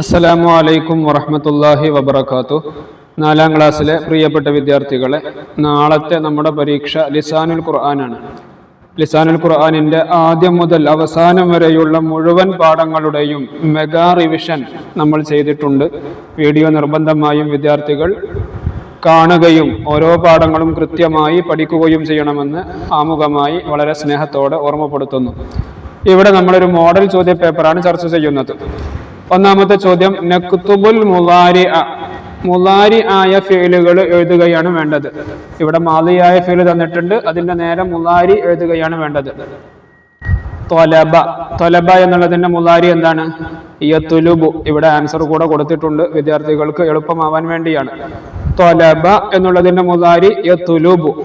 അസ്സലാമു അലൈക്കും വറഹമത്തല്ലാഹി വബർക്കാത്തു നാലാം ക്ലാസ്സിലെ പ്രിയപ്പെട്ട വിദ്യാർത്ഥികളെ നാളത്തെ നമ്മുടെ പരീക്ഷ ലിസാനുൽ ഖുർആനാണ്. ലിസാനുൽ ഖുർആാനിന്റെ ആദ്യം മുതൽ അവസാനം വരെയുള്ള മുഴുവൻ പാഠങ്ങളുടെയും മെഗാ റിവിഷൻ നമ്മൾ ചെയ്തിട്ടുണ്ട്. വീഡിയോ നിർബന്ധമായും വിദ്യാർത്ഥികൾ കാണുകയും ഓരോ പാഠങ്ങളും കൃത്യമായി പഠിക്കുകയും ചെയ്യണമെന്ന് ആമുഖമായി വളരെ സ്നേഹത്തോടെ ഓർമ്മപ്പെടുത്തുന്നു. ഇവിടെ നമ്മളൊരു മോഡൽ ചോദ്യ പേപ്പറാണ് ചർച്ച ചെയ്യുന്നത്. ഒന്നാമത്തെ ചോദ്യം നക്തുബുൽ മുലാരി മുലാരി ആയ ഫീലുകൾ എഴുതുകയാണ് വേണ്ടത്. ഇവിടെ മാലിയായ ഫീൽ തന്നിട്ടുണ്ട്. അതിന്റെ നേരെ മുലാരി എഴുതുകയാണ് വേണ്ടത്. തൊലബ. തൊലബ എന്നുള്ളതിന്റെ മുലാരി എന്താണ്? യത്തുലുബു ഇവിടെ ആൻസർ കൂടെ കൊടുത്തിട്ടുണ്ട്. വിദ്യാർത്ഥികൾക്ക് എളുപ്പമാവാൻ വേണ്ടിയാണ്. തൊലബ എന്നുള്ളതിന്റെ മുലാരി യത്തുലുബു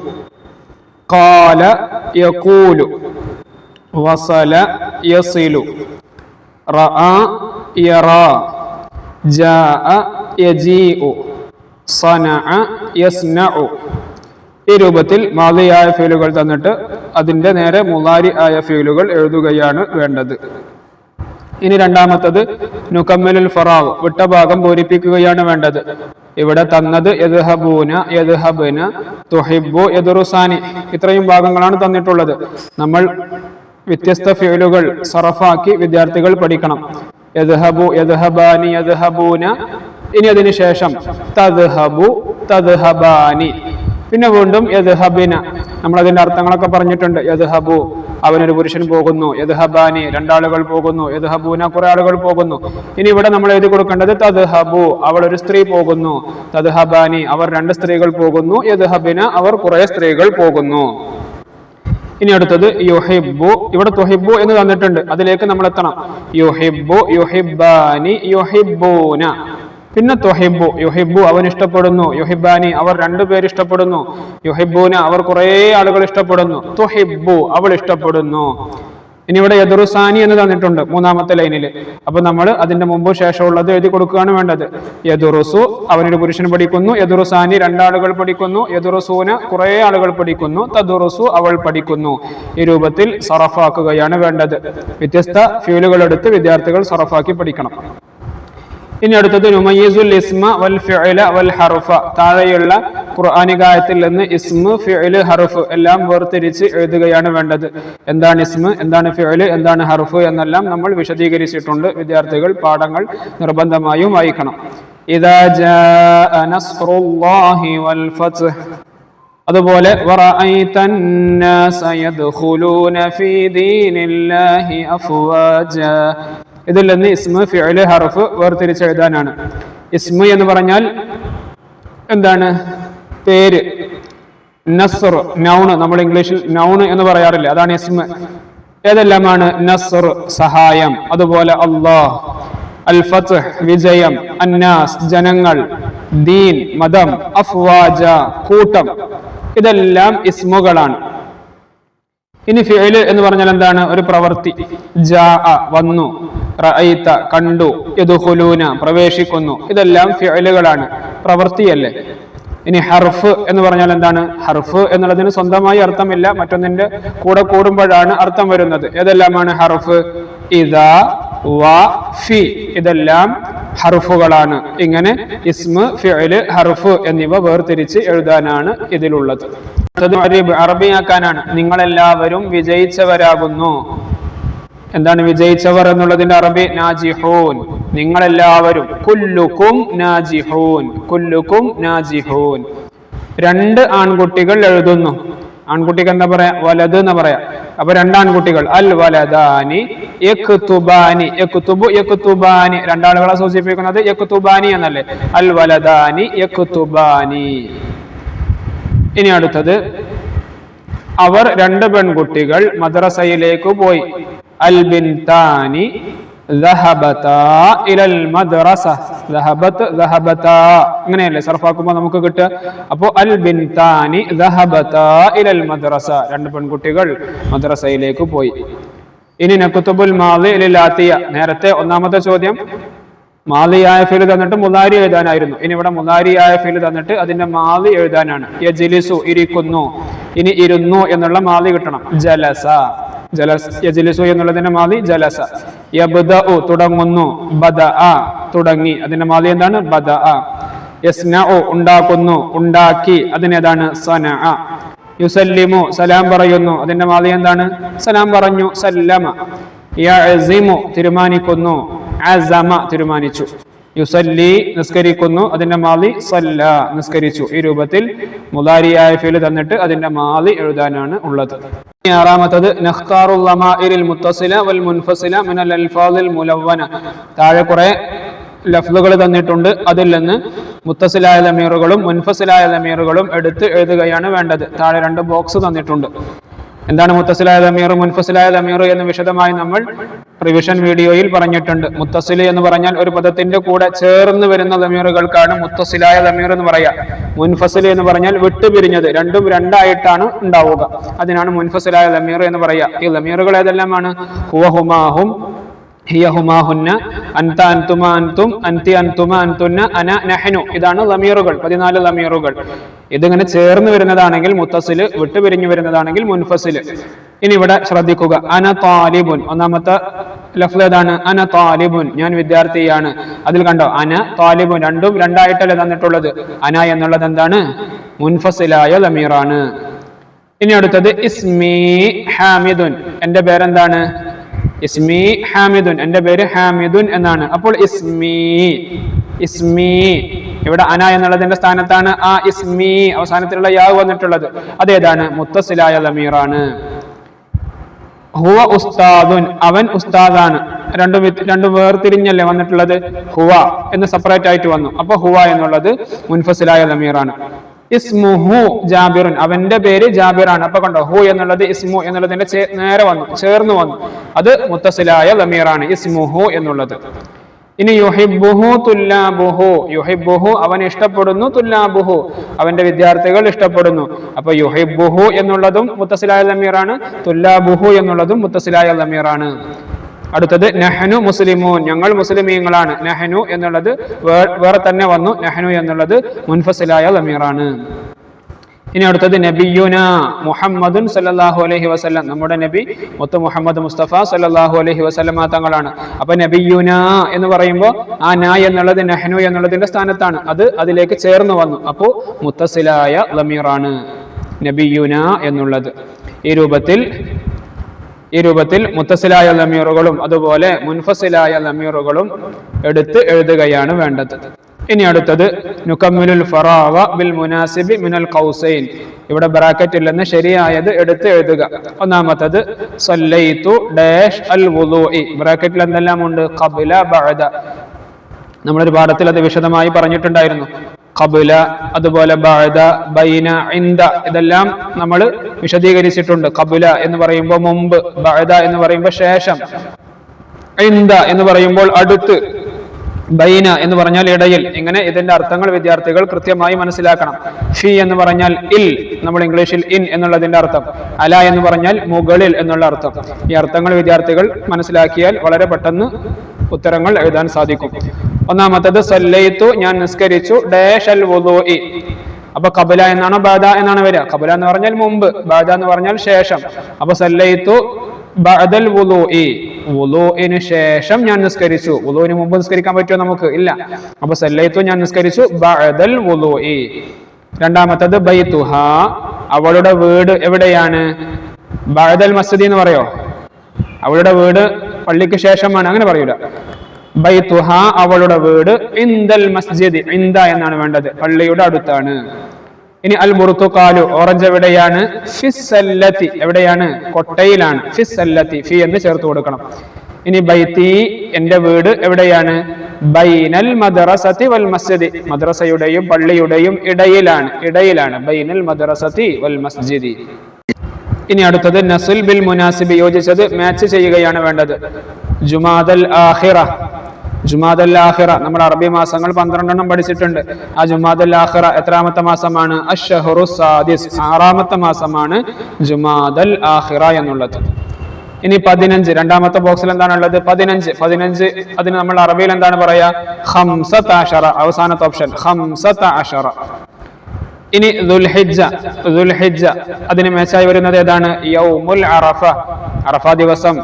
കാല യകൂലു. വസല യസിലു. റഅ യറാ ജാഅ യജീഉ സനഅ യസ്നഉ. ഈ രൂപത്തിൽ മാതിയായ ഫീലുകൾ തന്നിട്ട് അതിന്റെ നേരെ മുലാരി ആയ ഫീലുകൾ എഴുതുകയാണ് വേണ്ടത്. ഇനി രണ്ടാമത്തത് നുക്കമ്മലുൽ ഫറാവ് വിട്ട ഭാഗം പൂരിപ്പിക്കുകയാണ് വേണ്ടത്. ഇവിടെ തന്നത് യദ്ഹബൂന യദ്ഹബന തുഹിബു യദുറുസാനി. ഇത്രയും ഭാഗങ്ങളാണ് തന്നിട്ടുള്ളത്. നമ്മൾ വ്യത്യസ്ത ഫീലുകൾ സറഫാക്കി വിദ്യാർത്ഥികൾ പഠിക്കണം. യദ്ഹബു യദ്ഹബാനി യദ്ഹബൂന. ഇനി അതിന് ശേഷം തദ്ഹബു തദ്ഹബാനി. പിന്നെ വീണ്ടും യദ്ഹബിന. നമ്മൾ അതിന്റെ അർത്ഥങ്ങളൊക്കെ പറഞ്ഞിട്ടുണ്ട്. യദ്ഹബു അവനൊരു പുരുഷൻ പോകുന്നു. യദ്ഹബാനി രണ്ടാളുകൾ പോകുന്നു. യദ്ഹബൂന കുറെ ആളുകൾ പോകുന്നു. ഇനി ഇവിടെ നമ്മൾ എഴുതി കൊടുക്കേണ്ടത് തദ്ഹബു അവൾ ഒരു സ്ത്രീ പോകുന്നു. തദ്ഹബാനി അവർ രണ്ട് സ്ത്രീകൾ പോകുന്നു. യദ്ഹബിന അവർ കുറെ സ്ത്രീകൾ പോകുന്നു. ഇനി അടുത്തത് യുഹിബു ഇവിടെ തുഹിബു എന്ന് തന്നിട്ടുണ്ട്. അതിലേക്ക് നമ്മൾ എത്തണം. യുഹിബു യുഹിബാനി യുഹിബൂന പിന്നെ തൊഹിബു യുഹിബു അവൻ ഇഷ്ടപ്പെടുന്നു. യുഹിബാനി അവർ രണ്ടുപേർ ഇഷ്ടപ്പെടുന്നു. യുഹിബൂന അവർ കുറേ ആളുകൾ ഇഷ്ടപ്പെടുന്നു. തുഹിബു അവൾ ഇഷ്ടപ്പെടുന്നു. ഇനി ഇവിടെ യദുറുസാനി എന്ന് തന്നിട്ടുണ്ട് മൂന്നാമത്തെ ലൈനിൽ അപ്പൊ നമ്മൾ അതിന്റെ മുമ്പ് ശേഷമുള്ളത് എഴുതി കൊടുക്കുകയാണ് വേണ്ടത്. യദുറുസു അവനൊരു പുരുഷൻ പഠിക്കുന്നു. യദുറുസാനി രണ്ടാളുകൾ പഠിക്കുന്നു. യദുറുസൂന കുറെ ആളുകൾ പഠിക്കുന്നു. തദുറുസു അവൾ പഠിക്കുന്നു. ഈ രൂപത്തിൽ സറഫാക്കുകയാണ് വേണ്ടത്. വ്യത്യസ്ത ഫ്യൂലുകൾ എടുത്ത് വിദ്യാർത്ഥികൾ സറഫാക്കി പഠിക്കണം. ഇനി അടുത്തത് നുമയ്യിസുൽ ഇസ്മ വൽ ഫിഅല വൽ ഹർഫ. താഴെയുള്ള ഖുർആാനികായത്തിൽ നിന്ന് ഇസ്മ ഫിഅൽ ഹർഫ് എല്ലാം വേർതിരിച്ച് എഴുതുകയാണ് വേണ്ടത്. എന്താണ് ഇസ്മ എന്താണ് ഫിഅൽ എന്താണ് ഹർഫ് എന്നെല്ലാം നമ്മൾ വിശദീകരിച്ചിട്ടുണ്ട്. വിദ്യാർത്ഥികൾ പാഠങ്ങൾ നിർബന്ധമായും വായിക്കണം. ജാഅ നസ്റുല്ലാഹി വൽ ഫത്ഹ്. അതുപോലെ ഇതിലൊന്ന് ഇസ്മു ഫിഅൽ ഹറഫ് വേർതിരിച്ചെഴുതാനാണ്. ഇസ്മു എന്ന് പറഞ്ഞാൽ എന്താണ്? പേര്. നസർ നൗണ് നമ്മൾ ഇംഗ്ലീഷിൽ നൗണ് എന്ന് പറയാറില്ല? അതാണ് ഇസ്മ. ഏതെല്ലാമാണ്? നസർ സഹായം. അതുപോലെ അള്ളാഹ് അൽഫത്ത് വിജയം അന്നാസ് ജനങ്ങൾ ദീൻ മതം അഫ്വാജ കൂട്ടം. ഇതെല്ലാം ഇസ്മുകളാണ്. ഇനി ഫിഅൽ എന്ന് പറഞ്ഞാൽ എന്താണ്? ഒരു പ്രവൃത്തി ജാ വന്നു. റഅയ്ത കണ്ടു യദുഹുലൂന പ്രവേശിക്കുന്നു. ഇതെല്ലാം ഫിഅലുകളാണ്. പ്രവൃത്തിയല്ലേ? ഇനി ഹർഫ് എന്ന് പറഞ്ഞാൽ എന്താണ്? ഹർഫ് എന്നുള്ളതിന് സ്വന്തമായി അർത്ഥമില്ല. മറ്റൊന്നിന്റെ കൂടെ കൂടുമ്പോഴാണ് അർത്ഥം വരുന്നത്. ഏതെല്ലാമാണ് ഹർഫ്? ഇതാ വ ഫി. ഇതെല്ലാം ഹർഫുകളാണ്. ഇങ്ങനെ ഇസ്മ ഫിഅൽ ഹർഫ് എന്നിവ വേർതിരിച്ച് എഴുതാനാണ് ഇതിലുള്ളത്. അറബിയാക്കാനാണ്. നിങ്ങളെല്ലാവരും വിജയിച്ചവരാകുന്നു. എന്താണ് വിജയിച്ചവർ എന്നുള്ളതിന്റെ അറബി? നാജിഹൂൻ. നിങ്ങളെല്ലാവരും കുല്ലുക്കും നാജിഹൂൻ കുല്ലുക്കും നാജിഹൂൻ. രണ്ട് ആൺകുട്ടികൾ എഴുതുന്നു. ആൺകുട്ടിക്ക് എന്താ പറയാ? വലത് എന്ന് പറയാ? അപ്പൊ രണ്ട് ആൺകുട്ടികൾ. അൽ വലദാനി യക്തുബാനി യക്തുബു യക്തുബാനി രണ്ടാളുകളെ സൂചിപ്പിക്കുന്നത് യക്തുബാനി എന്നല്ലേ? അൽ വലദാനി യക്തുബാനി ഇനി അടുത്തത്. അവർ രണ്ട് പെൺകുട്ടികൾ മദ്രസയിലേക്ക് പോയി. അൽ ബിൻതാനി ذهبتا إلى المدرسة ذهبت ذهبتا അങ്ങനെയല്ലേ സർഫാക്കുമ്പോൾ നമുക്ക് കിട്ടുക അപ്പോ അൽ ബിൻതാനി ذهبتا إلى المدرسة രണ്ട് പെൺകുട്ടികൾ മദ്രസയിലേക്ക് പോയി ഇനി നക്കുത്തുബുൽ മാലി ലാത്തിയ നേരത്തെ ഒന്നാമത്തെ ചോദ്യം മാലിയായ ഫീല് തന്നിട്ട് മുലാരി എഴുതാനായിരുന്നു ഇനി ഇവിടെ മുലാരിയായ ഫീല് തന്നിട്ട് അതിന്റെ മാലി എഴുതാനാണ് യജിലിസു ഇരിക്കുന്നു ഇനി ഇരുന്നു എന്നുള്ള മാലി കിട്ടണം ജലസ ജലസ് എന്നുള്ളതിന്റെ മാതി ജലസ. തുടങ്ങുന്നു ബദഅ തുടങ്ങി. അതിന്റെ മാതി എന്താണ്? ബദ യസ്നഉ ഉണ്ടാക്കുന്നു ഉണ്ടാക്കി. അതിനേതാണ്? സന യുസല്ലിമു സലാം പറയുന്നു. അതിന്റെ മാതി എന്താണ്? സലാം പറഞ്ഞു സല്ലമ. യഅസിമു തീരുമാനിക്കുന്നു അസമ തീരുമാനിച്ചു. യുസല്ലി നിസ്കരിക്കുന്നു അതിന്റെ മാലി സല്ല നിസ്കരിച്ചു. ഈ രൂപത്തിൽ മുതാരിയായ ഫീൽ തന്നിട്ട് അതിന്റെ മാലി എഴുതാനാണ് ഉള്ളത്. ആറാമത്തത് താഴെ കുറെ ലഫ്ലുകൾ തന്നിട്ടുണ്ട്. അതിൽ നിന്ന് മുത്തസിലായ ലമീറുകളും മുൻഫസിലായ ലമീറുകളും എടുത്ത് എഴുതുകയാണ് വേണ്ടത്. താഴെ രണ്ട് ബോക്സ് തന്നിട്ടുണ്ട്. എന്താണ് മുത്തസിലായ ദമീർ? മുൻഫസിലായ ദമീർ എന്ന് വിശദമായി നമ്മൾ റിവിഷൻ വീഡിയോയിൽ പറഞ്ഞിട്ടുണ്ട്. മുത്തസിൽ എന്ന് പറഞ്ഞാൽ ഒരു പദത്തിന്റെ കൂടെ ചേർന്ന് വരുന്ന ദമീറുകൾക്കാണ് മുത്തസിലായ ദമീർ എന്ന് പറയാ. മുൻഫസിൽ എന്ന് പറഞ്ഞാൽ വിട്ടുപിരിഞ്ഞത്. രണ്ടും രണ്ടായിട്ടാണ് ഉണ്ടാവുക. അതിനാണ് മുൻഫസിലായ ദമീർ എന്ന് പറയാ. ഈ ദമീറുകൾ ഏതെല്ലാമാണ്? ഹുവഹുമാഹും ഇതാണ് ലമീറുകൾ പതിനാല് ലമീറുകൾ. ഇതിങ്ങനെ ചേർന്ന് വരുന്നതാണെങ്കിൽ മുത്തസിൽ വിട്ടുപിരിഞ്ഞു വരുന്നതാണെങ്കിൽ മുൻഫസിൽ. ഇനി ഇവിടെ ശ്രദ്ധിക്കുക. അന താലിബുൻ. ഒന്നാമത്തെ ലഫ്ല ഏതാണ്? അന താലിബുൻ. ഞാൻ വിദ്യാർത്ഥിയാണ്. അതിൽ കണ്ടോ? അന താലിബുൻ. രണ്ടും രണ്ടായിട്ടല്ലേ തന്നിട്ടുള്ളത്. അന എന്നുള്ളത് എന്താണ്? മുൻഫസിലായ ലമീറാണ്. ഇനി അടുത്തത് ഇസ്മി ഹാമിദുൻ. എന്റെ പേരെന്താണ്? ഇസ്മി ഹാമിദുൻ. എന്റെ പേര് ഹാമിദുൻ എന്നാണ്. അപ്പോൾ ഇസ്മി ഇസ്മി. ഇവിടെ അന എന്നുള്ളതിന്റെ സ്ഥാനത്താണ് ആ ഇസ്മി അവസാനത്തിലുള്ള യാവ് വന്നിട്ടുള്ളത്. അതേതാണ്? മുത്തസിലായ ലമീറാണ്. ഹുവ ഉസ്താദുൻ. അവൻ ഉസ്താദാണ്. രണ്ടും രണ്ടും വേർതിരിഞ്ഞല്ലേ വന്നിട്ടുള്ളത്? ഹുവ എന്ന് സെപ്പറേറ്റ് ആയിട്ട് വന്നു. അപ്പൊ ഹുവ എന്നുള്ളത് മുൻഫസിലായ ലമീറാണ്. ഇസ്മുഹു ജാബിറുൻ. അവന്റെ പേര് ജാബിറാണ്. അപ്പൊ കണ്ടോ ഹു എന്നുള്ളത് ഇസ്മു എന്നുള്ളതിന്റെ നേരെ വന്നു ചേർന്ന് വന്നു. അത് മുത്തസിലായ ലമീറാണ് ഇസ്മുഹു എന്നുള്ളത്. ഇനി യുഹിബുഹു തുല്ലാബുഹു. യുഹിബുഹു അവൻ ഇഷ്ടപ്പെടുന്നു തുല്ലാബുഹു അവന്റെ വിദ്യാർത്ഥികൾ ഇഷ്ടപ്പെടുന്നു. അപ്പൊ യുഹിബുഹു എന്നുള്ളതും മുത്തസിലായ ലമീറാണ് തുല്ലാബുഹു എന്നുള്ളതും മുത്തസിലായ ലമീറാണ്. അടുത്തത് നെഹനു മുസ്ലിമൂൻ. ഞങ്ങൾ മുസ്ലിമീങ്ങളാണ്. നെഹനു എന്നുള്ളത് വേറെ തന്നെ വന്നു. നെഹനു എന്നുള്ളത് മുൻഫസിലായ ലമീറാണ് ഇനി അടുത്തത് നബിയുന മുഹമ്മദുൻ സല്ലാഹു അലഹി വസ്ലം നമ്മുടെ നബി മുത്ത് മുഹമ്മദ് മുസ്തഫ സല്ലാഹു അലഹി വസല്ലമ തങ്ങളാണ്. അപ്പൊ നബിയുന എന്ന് പറയുമ്പോൾ ആ ന എന്നുള്ളത് നഹ്നു എന്നുള്ളതിന്റെ സ്ഥാനത്താണ്. അത് അതിലേക്ക് ചേർന്ന് വന്നു. അപ്പോൾ മുത്തസിലായ ലമീറാണ് നബിയുന എന്നുള്ളത്. ഈ രൂപത്തിൽ ഈ രൂപത്തിൽ മുത്തസിലായ ലമീറുകളും അതുപോലെ മുൻഫസിലായ ലമീറുകളും എടുത്ത് എഴുതുകയാണ് വേണ്ടത്. ഇനി അടുത്തത് നുക്കമ്മിലുൽ ഫറാവ ബിൽ മുനാസിബി മിനൽ കൗസൈൻ ഇവിടെ ബ്രാക്കറ്റ് ഇല്ലെന്ന് ശരിയായത് എടുത്ത് എഴുതുക. ഒന്നാമത്തത് സല്ലൈതു ഡാഷ് അൽ വുളൂഇ ബ്രാക്കറ്റിൽ എന്തെല്ലാം ഉണ്ട് കബില ബഅദ. നമ്മളൊരു പാഠത്തിൽ അത് വിശദമായി പറഞ്ഞിട്ടുണ്ടായിരുന്നു. കബുല അതുപോലെ ബഅദ ബൈന ഇന്ദ ഇതെല്ലാം നമ്മൾ വിശദീകരിച്ചിട്ടുണ്ട്. കബുല എന്ന് പറയുമ്പോൾ മുമ്പ് ബഅദ എന്ന് പറയുമ്പോൾ ശേഷം. ഇന്ദ എന്ന് പറയുമ്പോൾ അടുത്ത് ബൈന എന്ന് പറഞ്ഞാൽ ഇടയിൽ. ഇങ്ങനെ ഇതിന്റെ അർത്ഥങ്ങൾ വിദ്യാർത്ഥികൾ കൃത്യമായി മനസ്സിലാക്കണം. ഫി എന്ന് പറഞ്ഞാൽ ഇൽ നമ്മൾ ഇംഗ്ലീഷിൽ ഇൻ എന്നുള്ളതിന്റെ അർത്ഥം. അല എന്ന് പറഞ്ഞാൽ മുകളിൽ എന്നുള്ള അർത്ഥം. ഈ അർത്ഥങ്ങൾ വിദ്യാർത്ഥികൾ മനസ്സിലാക്കിയാൽ വളരെ പെട്ടെന്ന് ഉത്തരങ്ങൾ എഴുതാൻ സാധിക്കും. ഒന്നാമത്തത് സൊല്ലയിത്തു ഞാൻ നിസ്കരിച്ചു. ഡാഷ് അൽ വുദൂഇ. അപ്പൊ കബല എന്നാണോ ബാദ എന്നാണ് വരിക. കബല എന്ന് പറഞ്ഞാൽ മുമ്പ് ബാദ എന്ന് പറഞ്ഞാൽ ശേഷം. അപ്പൊ സല്ലൈത്തു ബഅദൽ വുളൂഇന് ശേഷം ഞാൻ നിസ്കരിച്ചു. വുലുവിന് മുമ്പ് നിസ്കരിക്കാൻ പറ്റുമോ നമുക്ക്? ഇല്ല. അപ്പൊ സല്ലൈത്തു ഞാൻ നിസ്കരിച്ചു. ബഅദൽ വുളൂഇ രണ്ടാമത്തത് ബൈതുഹ അവളുടെ വീട് എവിടെയാണ്? ബഅദൽ മസ്ജിദ് എന്ന് പറയോ? അവളുടെ വീട് പള്ളിക്ക് ശേഷമാണ്. അങ്ങനെ പറയൂല. ബൈതുഹ അവളുടെ വീട് ഇന്ദൽ മസ്ജിദ് ഇന്ദ എന്നാണ് വേണ്ടത്. പള്ളിയുടെ അടുത്താണ്. ഇനി അൽ മുറുത്തുക്കാലു ഓറഞ്ച് എവിടെയാണ്? ഫിസ്സല്ലത്തി എവിടെയാണ്? കൊട്ടയിലാണ്. ഫിസ്സല്ലത്തി ഫി എന്ന് ചേർത്ത് കൊടുക്കണം. ഇനി ബൈത്തി എന്റെ വീട് എവിടെയാണ്? ബൈനൽ മദ്രസത്തി വൽ മസ്ജിദ് മദ്രസയുടെയും പള്ളിയുടെയും ഇടയിലാണ്. ഇടയിലാണ്. ബൈനൽ മദ്രസത്തി വൽ മസ്ജിദി. ഇനി അടുത്തത് നസുൽ ബിൽ മുനാസിബ് യോജിച്ചത് മാച്ച് ചെയ്യുകയാണ് വേണ്ടത്. ജുമാദൽ ആഹിറ ജുമാദൽ ആഹിറ നമ്മൾ അറബി മാസങ്ങൾ പന്ത്രണ്ടെണ്ണം പഠിച്ചിട്ടുണ്ട്. ആ ജുമാദൽ ആഹിറ എത്രാമത്തെ മാസമാണ്? അഷഹറു സാദിസ്. ആറാമത്തെ മാസമാണ് ജുമാദൽ ആഹിറ എന്നുള്ളത്. ഇനി പതിനഞ്ച്. രണ്ടാമത്തെ ബോക്സിൽ എന്താണ് ഉള്ളത്? പതിനഞ്ച്. പതിനഞ്ച് അതിന് നമ്മൾ അറബിയിൽ എന്താണ് പറയാ? ഹംസത്ത് അഷറ. അവസാനത്തെ ഓപ്ഷൻ. ഹംസത്ത് അഷറ. ഇനി ദുൽഹിജ്ജ ദുൽഹിജ്ജ. അതിന് മേച്ചായി വരുന്നത് ഏതാണ്? യൗമുൽ അറഫ. അറഫ ദിവസം.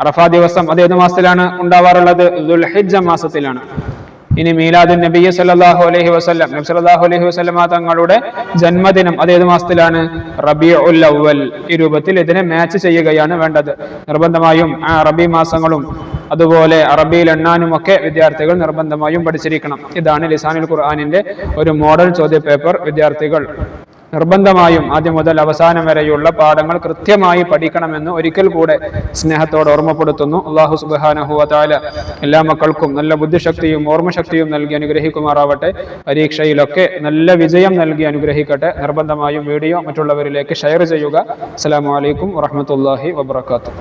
അറഫ ദിവസം അത് ഏത് മാസത്തിലാണ് ഉണ്ടാവാറുള്ളത്? ദുൽഹിജ്ജ മാസത്തിലാണ്. ഇനി മീലാദുൻ നബി സല്ലാഹു അലഹി വസ്ലം നബി സല്ലല്ലാഹു അലൈഹി വസല്ലമ തങ്ങളുടെ ജന്മദിനം അത് ഏത് മാസത്തിലാണ്? റബീഉൽ അവൽ ഈ രൂപത്തിൽ ഇതിനെ മാച്ച് ചെയ്യുകയാണ് വേണ്ടത്. നിർബന്ധമായും ആ റബി മാസങ്ങളും അതുപോലെ അറബിയിൽ എണ്ണാനും ഒക്കെ വിദ്യാർത്ഥികൾ നിർബന്ധമായും പഠിച്ചിരിക്കണം. ഇതാണ് ലിസാനുൽ ഖുർആാനിന്റെ ഒരു മോഡൽ ചോദ്യ പേപ്പർ വിദ്യാർത്ഥികൾ. നിർബന്ധമായും ആദ്യം മുതൽ അവസാനം വരെയുള്ള പാഠങ്ങൾ കൃത്യമായി പഠിക്കണമെന്ന് ഒരിക്കൽ കൂടെ സ്നേഹത്തോടെ ഓർമ്മപ്പെടുത്തുന്നു. അള്ളാഹു സുബാനഹുവല എല്ലാ മക്കൾക്കും നല്ല ബുദ്ധിശക്തിയും ഓർമ്മശക്തിയും നൽകി അനുഗ്രഹിക്കുമാറാവട്ടെ. പരീക്ഷയിലൊക്കെ നല്ല വിജയം നൽകി അനുഗ്രഹിക്കട്ടെ. നിർബന്ധമായും വീഡിയോ മറ്റുള്ളവരിലേക്ക് ഷെയർ ചെയ്യുക. അസ്സാം വലൈക്കും വറഹമത്തല്ലാഹി വബർക്കാത്തു